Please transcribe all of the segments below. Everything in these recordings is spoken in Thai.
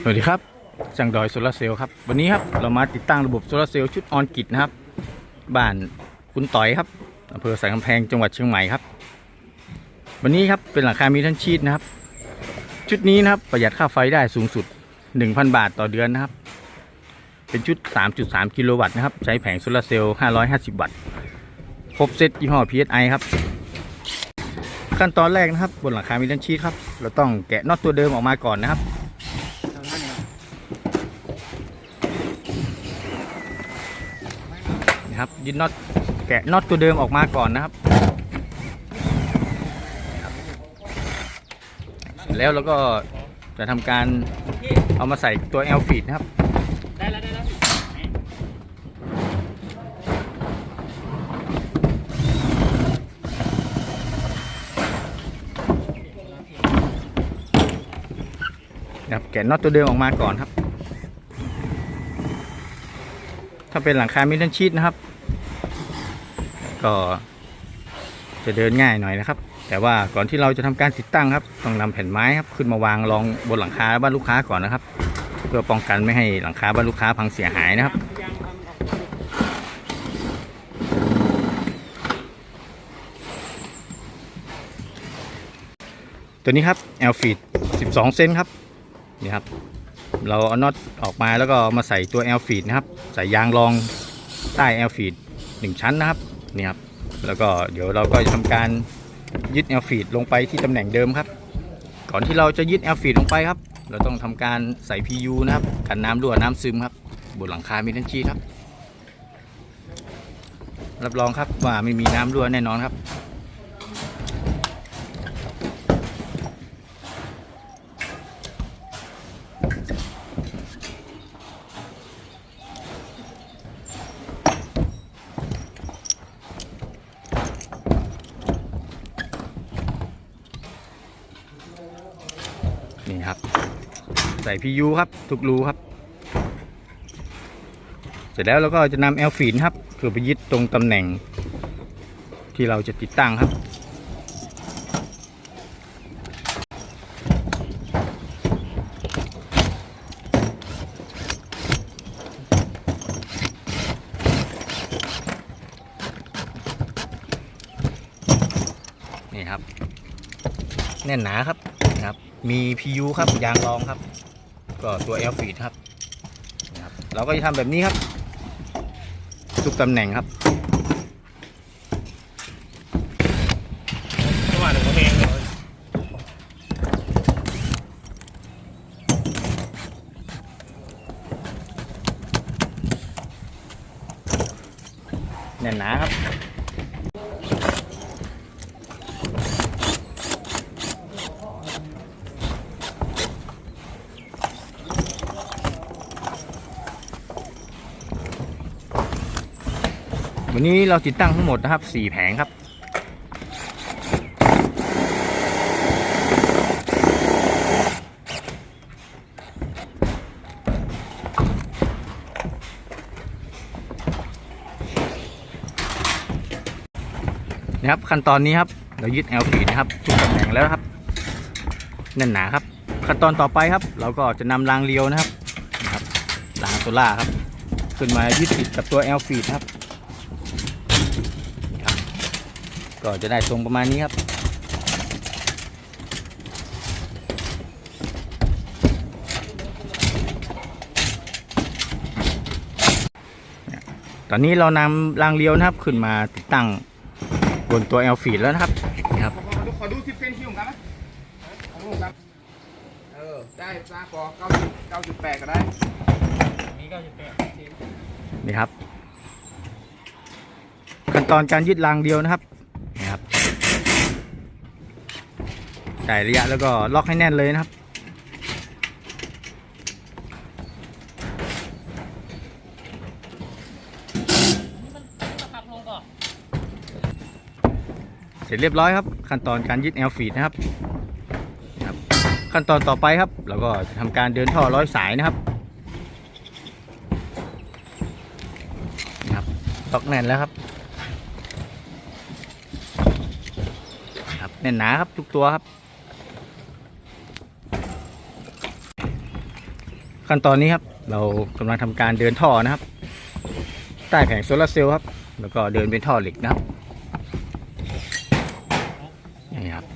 สวัสดีครับจังดอยโซลาร์เซลล์ครับ วันนี้ครับเรามาติดตั้งระบบโซลาร์เซลล์ชุดออนกิจนะครับ บ้านคุณต่อยครับอำเภอสันกำแพงจังหวัดเชียงใหม่ครับ วันนี้ครับเป็นหลังคามีทันชีตนะครับ ชุดนี้นะครับประหยัดค่าไฟได้สูงสุด 1,000 บาทต่อเดือนนะครับ เป็นชุด 3.3 กิโลวัตต์นะครับ ใช้แผงโซลาร์เซลล์ 550 วัตต์ครบเซตยี่ห้อ PSI ครับ ขั้นตอนแรกนะครับ บนหลังคามีทันชีตครับ เราต้องแกะน็อตตัวเดิมออกมาก่อนนะครับ นะครับยึดน็อตแกะน็อตตัวเดิมออกมาก่อนนะครับแล้วเราก็จะทำการเอามาใส่ตัว L feed นะครับ ได้แล้วได้แล้วนะครับแกะน็อตตัวเดิมออกมาก่อนครับ ถ้าเป็นหลังคามิทันชีตนะครับ ก็จะเดินง่ายหน่อยนะครับ แต่ว่าก่อนที่เราจะทำการติดตั้งครับ ต้องนำแผ่นไม้ครับขึ้นมาวางรองบนหลังคาบ้านลูกค้าก่อนนะครับ เพื่อป้องกันไม่ให้หลังคาบ้านลูกค้าพังเสียหายนะครับตัวนี้ครับ L feed 12 เซนครับนี่ครับ เราเอาน็อตออกมาแล้วก็มาใส่ตัว L feed นะครับ ใส่ยางรองใต้ L feed 1ชั้นนะครับ นี่ครับแล้วก็เดี๋ยวเราก็จะทำการยึดแอลฟีดลงไปที่ตำแหน่งเดิมครับ ก่อนที่เราจะยึดแอลฟีดลงไปครับ เราต้องทำการใส่ PU นะครับกันน้ำรั่วน้ำซึมครับบนหลังคามีทันชีครับ รับรองครับว่าไม่มีน้ำรั่วแน่นอนครับ ใส่ PU ครับ ทุกรูครับ เสร็จแล้วเราก็จะนำ L feed ครับคือไปยึดตรงตำแหน่ง ที่เราจะติดตั้งครับนี่ครับ แน่นหนาครับครับ มี PU ครับยางรองครับ ก็ตัวแอลฟีดครับนะครับ เราก็จะทำแบบนี้ครับ ทุกตำแหน่งครับ ประมาณหนึ่งกระเมงเลย แน่นหนาครับ วันนี้เราติดตั้งทั้งหมดนะครับ 4 แผงครับนะครับขั้นตอนนี้ครับเรายึด L feed นะครับทุกตำแหน่งแล้วครับแน่นหนาครับขั้นตอนต่อไปครับ เราก็จะนำรางเลียวนะครับนะครับรางโซล่าครับ ขึ้นมายึดติดกับตัว L feed นะครับนี่ครับ ก็จะได้ทรงประมาณนี้ครับตอนนี้เรานำรางเลียวนะครับขึ้นมาติดตั้งบนตัว L feed แล้วนะครับนี่ครับขอดูขอดูสิบเซนที่ผมกันนะของผมครับเออได้ซากพอเก้าสิบเก้าจุดแปดก็ได้นี่ก็จะเป็นนี่ครับ ขั้นตอนการยึดรางเดียวนะครับนี่ครับ ใส่ระยะแล้วก็ล็อกให้แน่นเลยนะครับ เสร็จเรียบร้อยครับ ขั้นตอนการยึด L feed นะครับ ขั้นตอนต่อไปครับเราก็จะทำการเดินท่อร้อยสายนะครับนี่ครับล็อกแน่นแล้วครับครับแน่นหนาครับทุกตัวครับ ขั้นตอนนี้ครับเรากำลังทำการเดินท่อนะครับ ใต้แผงโซลาร์เซลล์ครับ แล้วก็เดินเป็นท่อเหล็กนะครับนี่ครับ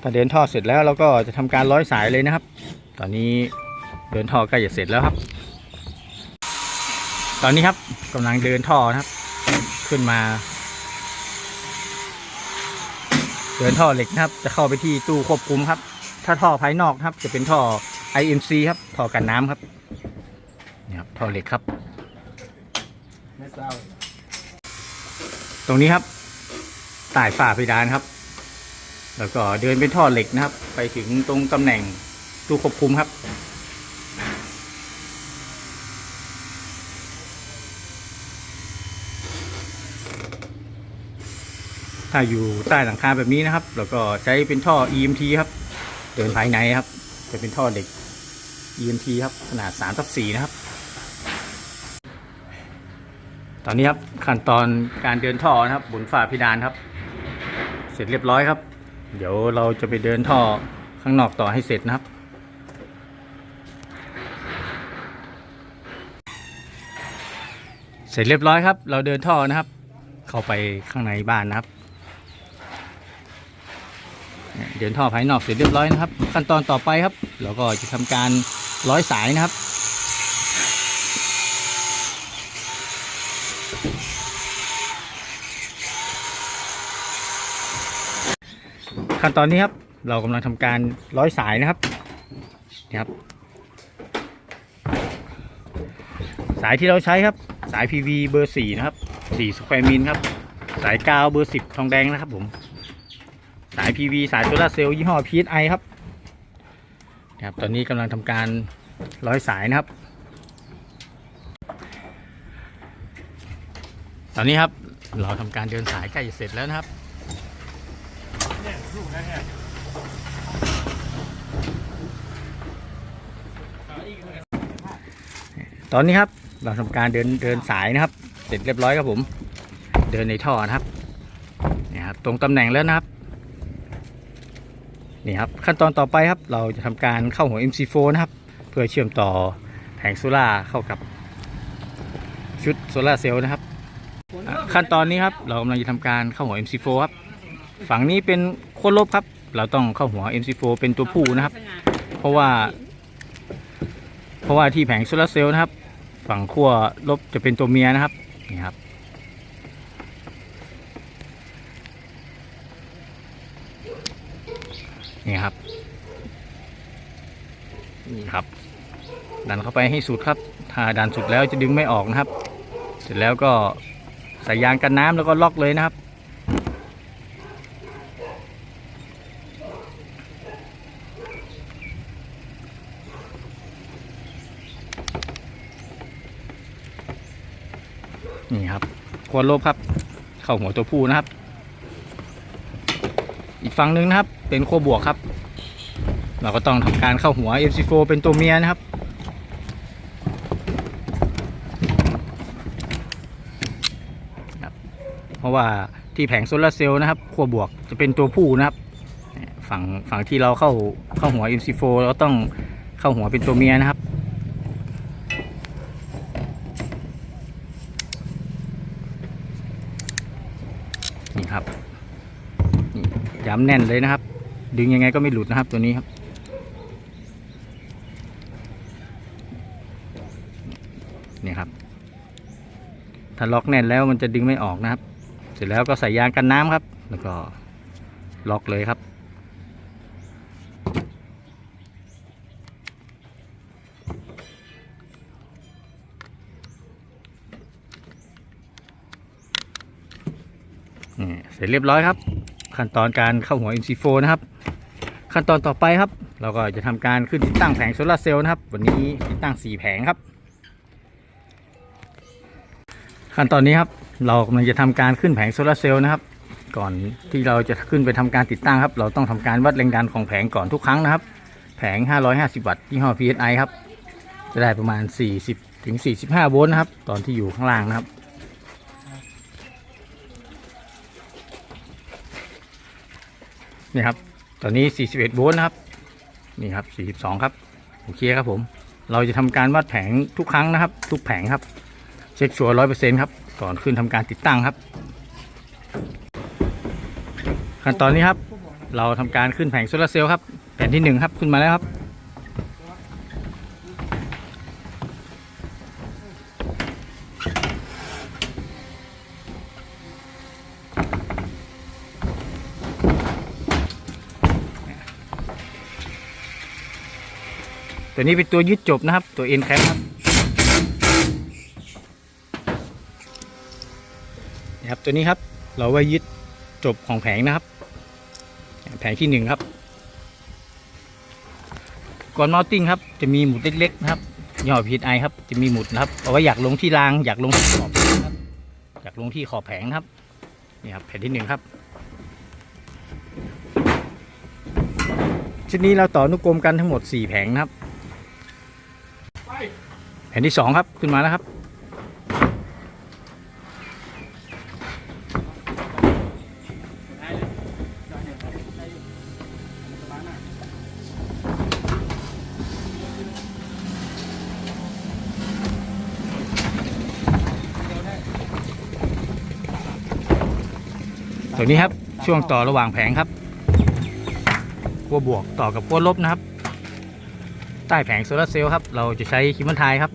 พอเดินท่อเสร็จแล้วเราก็จะทำการร้อยสายเลยนะครับ ตอนนี้เดินท่อใกล้จะเสร็จแล้วครับ ตอนนี้ครับกำลังเดินท่อนะครับ ขึ้นมา เดินท่อเหล็กนะครับ จะเข้าไปที่ตู้ควบคุมครับ ถ้าท่อภายนอกครับจะเป็นท่อ IMC ครับท่อกันน้ำครับนี่ครับท่อเหล็กครับ ตรงนี้ครับใต้ฝ้าเพดานครับ แล้วก็เดินเป็นท่อเหล็กนะครับ ไปถึงตรงตำแหน่งตู้ควบคุมครับ ถ้าอยู่ใต้หลังคาแบบนี้นะครับ แล้วก็ใช้เป็นท่อ EMT ครับ เดินภายในครับ จะเป็นท่อเหล็ก EMT ครับ ขนาด3ทับ4นะครับ ตอนนี้ครับขั้นตอนการเดินท่อนะครับบนฝ้าเพดานครับ เสร็จเรียบร้อยครับ เดี๋ยวเราจะไปเดินท่อข้างนอกต่อให้เสร็จนะครับเสร็จเรียบร้อยครับ เราเดินท่อนะครับ เข้าไปข้างในบ้านนะครับ เนี่ยเดินท่อภายนอกเสร็จเรียบร้อยนะครับ ขั้นตอนต่อไปครับเราก็จะทำการร้อยสายนะครับ ขั้นตอนนี้ครับเรากำลังทำการร้อยสายนะครับนี่ครับ สายที่เราใช้ครับสาย PV เบอร์4นะครับ4สแควร์มิลครับ สายกาวเบอร์ 10 ทองแดงนะครับผม สาย PV สายโซลาเซลล์ยี่ห้อ PSI ครับครับตอนนี้กำลังทำการร้อยสายนะครับ ตอนนี้ครับเราทำการเดินสายใกล้จะเสร็จแล้วนะครับตอนนี้ครับเราทำการเดินเดินสายนะครับ เสร็จเรียบร้อยครับผม เดินในท่อนะครับนี่ครับตรงตำแหน่งแล้วนะครับ นี่ครับขั้นตอนต่อไปครับเราจะทำการเข้าหัว MC4 นะครับ เพื่อเชื่อมต่อแผงโซล่าเข้ากับชุดโซล่าเซลล์นะครับ ขั้นตอนนี้ครับเรากำลังจะทำการเข้าหัว MC4 ครับฝั่งนี้เป็นขั้วลบครับ เราต้องเข้าหัว MC4 เป็นตัวผู้นะครับ เพราะว่า เพราะว่าที่แผงโซล่าเซลล์นะครับ ฝั่งขั้วลบจะเป็นตัวเมียนะครับนี่ครับ นี่ครับ นี่ครับ ดันเข้าไปให้สุดครับ ถ้าดันสุดแล้วจะดึงไม่ออกนะครับ เสร็จแล้วก็ใส่ยางกันน้ำแล้วก็ล็อกเลยนะครับ นี่ครับขั้วลบครับ เข้าหัวตัวผู้นะครับอีก ฝั่งหนึ่งนะครับ เป็นขั้วบวกครับ เราก็ต้องทำการเข้าหัว MC4 เป็นตัวเมียนะครับเพราะว่าที่แผงโซลาร์เซลล์นะครับขั้วบวกจะเป็นตัวผู้นะครับ ฝั่งฝั่งที่เราเข้าเข้าหัว MC4 เราก็ต้องเข้าหัวเป็นตัวเมียนะครับ นี่ครับ น้ำแน่นเลยนะครับ ดึงยังไงก็ไม่หลุดนะครับตัวนี้ครับ นี่ครับ ถ้าล็อกแน่นแล้วมันจะดึงไม่ออกนะครับ เสร็จแล้วก็ใส่ยางกันน้ำครับ แล้วก็ล็อกเลยครับนี่เสร็จเรียบร้อยครับ ขั้นตอนการเข้าหัว MC4 นะครับ ขั้นตอนต่อไปครับ เราก็จะทำการขึ้นติดตั้งแผงโซลาร์เซลล์นะครับ วันนี้ติดตั้ง 4 แผงครับ ขั้นตอนนี้ครับ เรากำลังจะทำการขึ้นแผงโซลาร์เซลล์นะครับ ก่อนที่เราจะขึ้นไปทำการติดตั้งครับ เราต้องทำการวัดแรงดันของแผงก่อนทุกครั้งนะครับ แผง 550 วัตต์ยี่ห้อ PSI ครับ จะได้ประมาณ 40ถึง45 โวลต์นะครับ ตอนที่อยู่ข้างล่างนะครับ นี่ครับ ตอนนี้ 41 โวลต์นะครับ นี่ครับ 42 ครับ โอเคครับผม เราจะทำการวัดแผงทุกครั้งนะครับ ทุกแผงครับ เช็คชัวร์ร้อยเปอร์เซ็นต์ครับ ก่อนขึ้นทำการติดตั้งครับ ขั้นตอนนี้ครับ เราทำการขึ้นแผงโซลาร์เซลล์ครับ แผ่นที่หนึ่งครับ ขึ้นมาแล้วครับ ตัวนี้เป็นตัวยึดจบนะครับ ตัวเอ็นแคปครับนี่ครับตัวนี้ครับ เราไว้ยึดจบของแผงนะครับ แผงที่หนึ่งครับ ก่อนมอตติ้งครับ จะมีหมุดเล็กๆนะครับย่ห้อพีไอครับ จะมีหมุดนะครับเอาไว้อยากลงที่รางอยากลงที่ขอบครับอยากลงที่ขอบแผงครับนี่ครับแผ่นที่หนึ่งครับชุดนี้เราต่อนุกรมกันทั้งหมด 4 แผงนะครับ ผ่นที่สองครับขึ้นมาแล้วครับ ตัวนี้ครับช่วงต่อระหว่างแผงครับขั้วบวกต่อกับขั้วลบนะครับ ใต้แผงโซลาร์เซลล์ครับ เราจะใช้คิมมันไทยครับ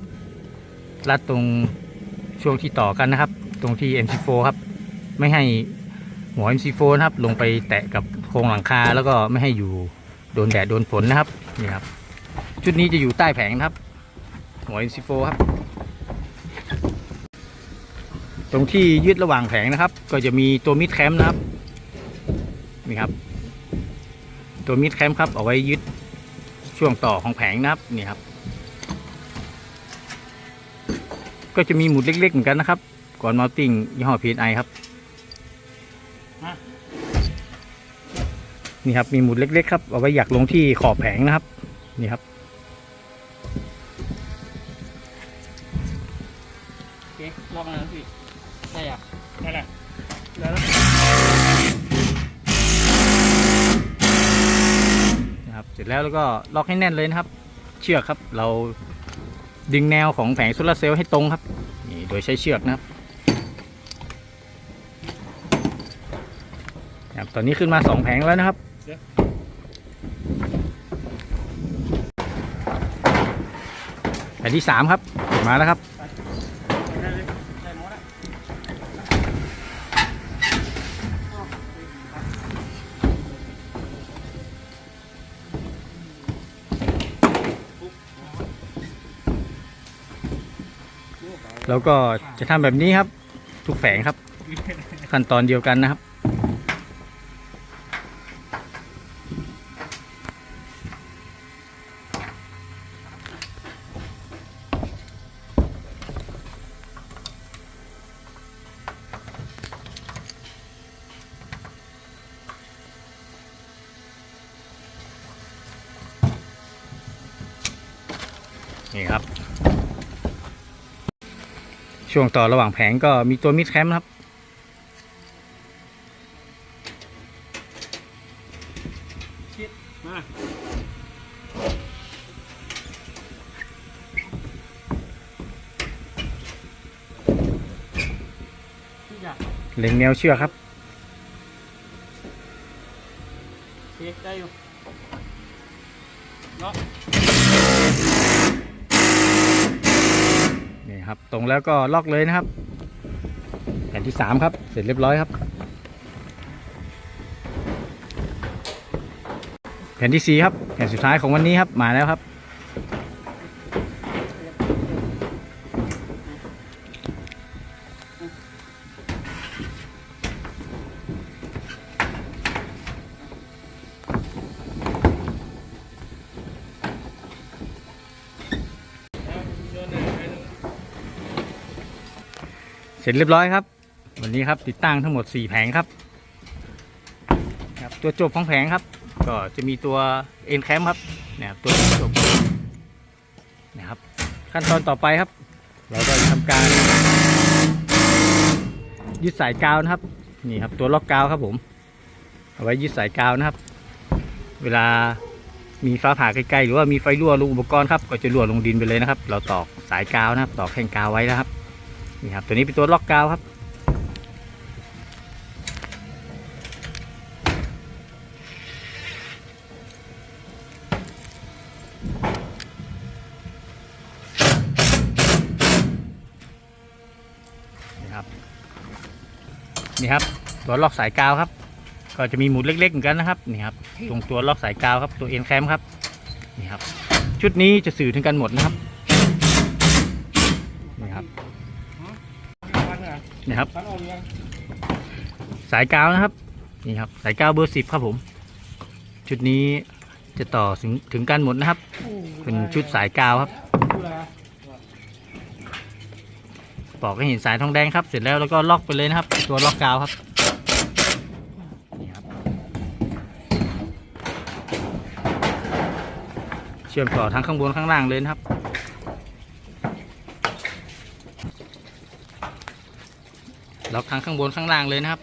รัดตรงช่วงที่ต่อกันนะครับ ตรงที่ MC4 ครับ ไม่ให้หัว MC4 นะครับ ลงไปแตะกับโครงหลังคาแล้วก็ไม่ให้อยู่โดนแดดโดนฝนนะครับนี่ครับ ชุดนี้จะอยู่ใต้แผงนะครับ หัว MC4 ครับ ตรงที่ยึดระหว่างแผงนะครับ ก็จะมีตัวมิดแคมป์นะครับนี่ครับ ตัวมิดแคมป์ครับเอาไว้ยึดช่วงต่อของแผงนะครับนี่ครับ ก็จะมีหมุดเล็กๆเหมือนกันนะครับ ก่อนมาติ้งยี่ห้อ PSI ครับ นี่ครับมีหมุดเล็ก ๆ ครับ เอาไว้อยากลงที่ขอบแผงนะครับ นี่ครับโอเคลองแล้วพี่ใช่อะได้แหละแล้วนะครับ เสร็จแล้วแล้วก็ล็อกให้แน่นเลยนะครับ เชือกครับเรา ดึงแนวของแผงโซลาเซลล์ให้ตรงครับนี่โดยใช้เชือกนะครับครับตอนนี้ขึ้นมาสองแผงแล้วนะครับแผงที่สามครับ มาแล้วครับ แล้วก็จะทำแบบนี้ครับ ทุกแผงครับ ขั้นตอนเดียวกันนะครับ ช่วงต่อระหว่างแผงก็มีตัวมิดแคมป์ครับมาทุกอย่างเล็งแนวเชือกครับโอเคได้อยู่เนาะ ครับ ตรงแล้วก็ล็อกเลยนะครับ แผ่นที่สามครับ เสร็จเรียบร้อยครับ แผ่นที่สี่ครับ แผ่นสุดท้ายของวันนี้ครับ มาแล้วครับ ร็จเรียบร้อยครับ วันนี้ครับติดตั้งทั้งหมด 4 แผงครับครับ ตัวจบของแผงครับ ก็จะมีตัวเอ็นแคมครับเนี่ยครับตัวจบนะครับ ขั้นตอนต่อไปครับ เราก็จะทำการ ยึดสายกาวนะครับนี่ครับตัวล็อกกาวครับผม เอาไว้ยึดสายกาวนะครับ เวลามีฟ้าผ่าใกล้ๆหรือว่ามีไฟรั่วลงอุปกรณ์ครับก็จะรั่วลงดินไปเลยนะครับ เราตอกสายกาวนะครับ ตอกแท่งกาวไว้นะครับ นี่ครับตัวนี้เป็นตัวล็อกกาวครับ นี่ครับ นี่ครับ ตัวล็อกสายกาวครับ ก็จะมีหมุดเล็กๆเหมือนกันนะครับ นี่ครับ ตรงตัวล็อกสายกาวครับ ตัวเอ็นแคมครับ นี่ครับ ชุดนี้จะสื่อถึงกันหมดนะครับนี่ครับ พั นเหรอนี่ครับพันออกยังสายกาวนะครับนี่ครับ สายกาวเบอร์สิบครับผม ชุดนี้จะต่อถึงถึงกันหมดนะครับ เป็นชุดสายกาวครับดูแลปอกให้เห็นสายทองแดงครับ เสร็จแล้วแล้วก็ล็อกไปเลยนะครับ ตัวล็อกกาวครับนี่ครับเชื่อมต่อทั้งข้างบนข้างล่างเลยนะครับ ล็อกทั้งข้างบนข้างล่างเลยนะครับ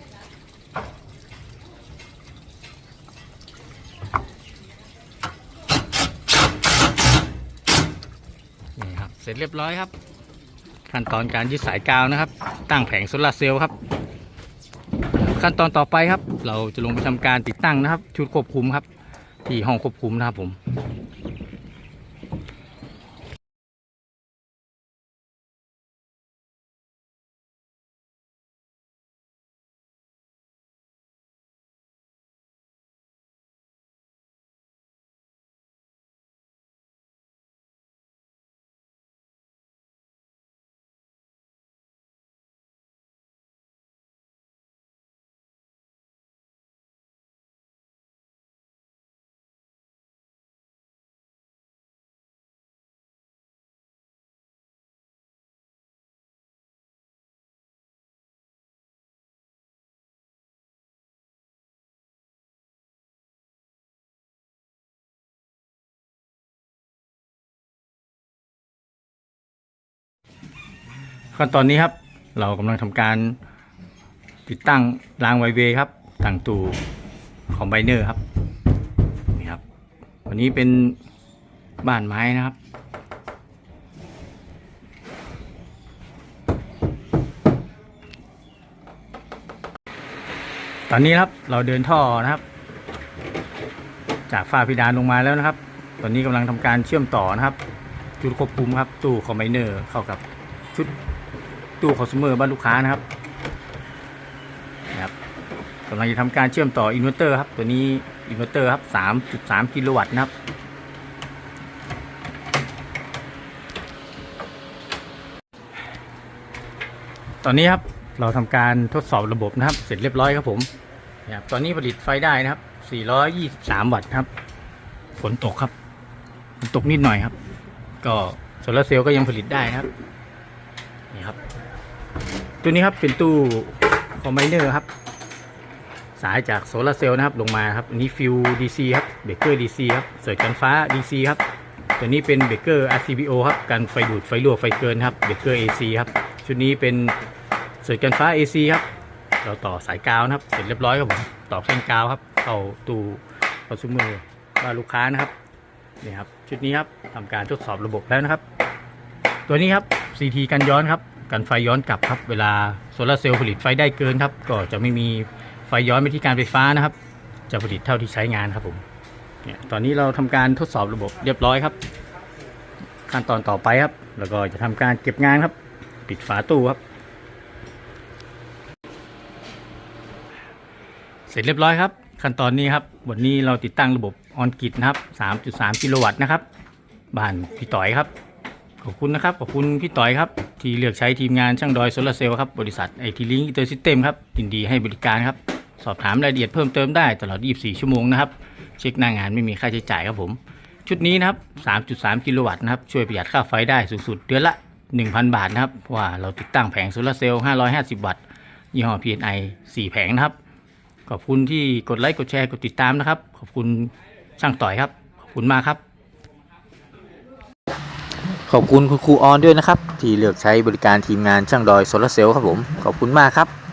นี่ครับ เสร็จเรียบร้อยครับ ขั้นตอนการยึดสายกาวนะครับ ตั้งแผงโซลาเซลล์ครับ ขั้นตอนต่อไปครับ เราจะลงไปทำการติดตั้งนะครับ ชุดควบคุมครับ ที่ห้องควบคุมนะครับผม ขั้นตอนนี้ครับ เรากำลังทำการติดตั้งรางไวเวครับตั้งตู้คอมไบเนอร์ครับนี่ครับ วันนี้เป็นบ้านไม้นะครับตอนนี้ครับเราเดินท่อนะครับ จากฝ้าเพดานลงมาแล้วนะครับ ตอนนี้กำลังทำการเชื่อมต่อนะครับ จุดควบคุมครับ ตู้คอมไบเนอร์เข้ากับชุด ตู้คอน sumer บ้านลูกค้านะครับนะครับกำลังจะทำการเชื่อมต่ออินเวอร์เตอร์ครับ ตัวนี้อินเวอร์เตอร์ครับ 3.3 กิโลวัตต์นะครับตอนนี้ครับเราทำการทดสอบระบบนะครับ เสร็จเรียบร้อยครับผมนะครับตอนนี้ผลิตไฟได้นะครับ 423 วัตต์ครับ ฝนตกครับฝนตกนิดหน่อยครับ ก็โซลาร์เซลล์ก็ยังผลิตได้นะครับนี่ครับ ตัวนี้ครับเป็นตู้คอมไบเนอร์ครับ สายจากโซลาร์เซลล์นะครับลงมาครับอันนี้ฟิว DC ครับเบรกเกอร์ DC ครับเสยกันฟ้า DC ครับตัวนี้เป็นเบรกเกอร์ RCBO ครับกันไฟดูดไฟรั่วไฟเกินครับเบรกเกอร์ AC ครับชุดนี้เป็นเสยกันฟ้า AC ครับเราต่อสายกาวนะครับ เสร็จเรียบร้อยครับผมต่อแท่งกาวครับเข้าตู้คอนซูเมอร์ว่าลูกค้านะครับนี่ครับชุดนี้ครับทำการทดสอบระบบแล้วนะครับ ตัวนี้ครับ CT กันย้อนครับ กันไฟย้อนกลับครับ เวลาโซลาร์เซลล์ผลิตไฟได้เกินครับ ก็จะไม่มีไฟย้อนไปที่การไฟฟ้านะครับ จะผลิตเท่าที่ใช้งานครับผมเนี่ยตอนนี้เราทำการทดสอบระบบเรียบร้อยครับ ขั้นตอนต่อไปครับ แล้วก็จะทำการเก็บงานครับ ปิดฝาตู้ครับ เสร็จเรียบร้อยครับ ขั้นตอนนี้ครับ วันนี้เราติดตั้งระบบออนกิตนะครับ 3.3 กิโลวัตต์นะครับ บ้านพี่ต่อยครับ ขอบคุณนะครับ ขอบคุณพี่ต่อยครับ ที่เลือกใช้ทีมงานช่างดอยโซลาร์เซลล์ครับ บริษัทไอทีลิงอินเตอร์ซิสเต็มครับยินดีให้บริการครับ สอบถามรายละเอียดเพิ่มเติมได้ตลอด 24 ชั่วโมงนะครับ เช็คหน้างานไม่มีค่าใช้จ่ายครับผม ชุดนี้นะครับ 3.3 กิโลวัตต์นะครับ ช่วยประหยัดค่าไฟได้สูงสุดเดือนละ 1,000 บาทนะครับเพราะว่าเราติดตั้งแผงโซลาร์เซลล์ 550 วัตต์ ยี่ห้อ PNI 4 แผงนะครับ ขอบคุณที่กดไลค์ กดแชร์ กดติดตามนะครับ ขอบคุณช่างต่อยครับ ขอบคุณมากครับ ขอบคุณคุณครูออนด้วยนะครับ ที่เลือกใช้บริการทีมงานช่างดอยโซลาเซลล์ครับผม ขอบคุณมากครับ